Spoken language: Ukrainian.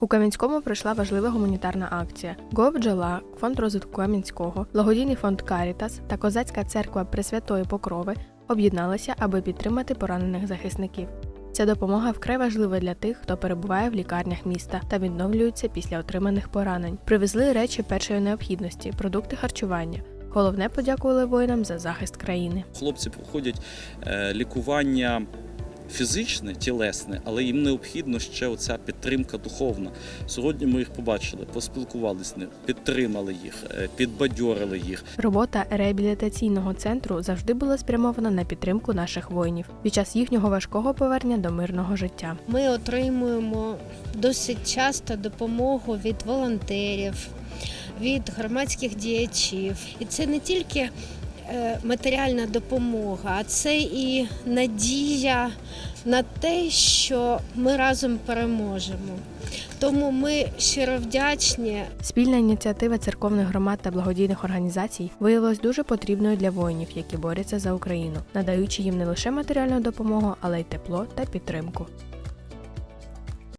У Кам'янському пройшла важлива гуманітарна акція. Го бджола, фонд розвитку Кам'янського, благодійний фонд Карітас та Козацька церква Пресвятої Покрови об'єдналися, аби підтримати поранених захисників. Ця допомога вкрай важлива для тих, хто перебуває в лікарнях міста та відновлюється після отриманих поранень. Привезли речі першої необхідності, продукти харчування. Головне подякували воїнам за захист країни. Хлопці проходять е, лікування фізичне, тілесне, але їм необхідно ще оця підтримка духовна. Сьогодні ми їх побачили, поспілкувалися з ними, підтримали їх, е, підбадьорили їх. Робота реабілітаційного центру завжди була спрямована на підтримку наших воїнів під час їхнього важкого повернення до мирного життя. Ми отримуємо досить часто допомогу від волонтерів, від громадських діячів. І це не тільки матеріальна допомога, а це і надія на те, що ми разом переможемо. Тому ми щиро вдячні Спільна ініціатива церковних громад та благодійних організацій виявилась дуже потрібною для воїнів, які борються за Україну, надаючи їм не лише матеріальну допомогу, але й тепло та підтримку.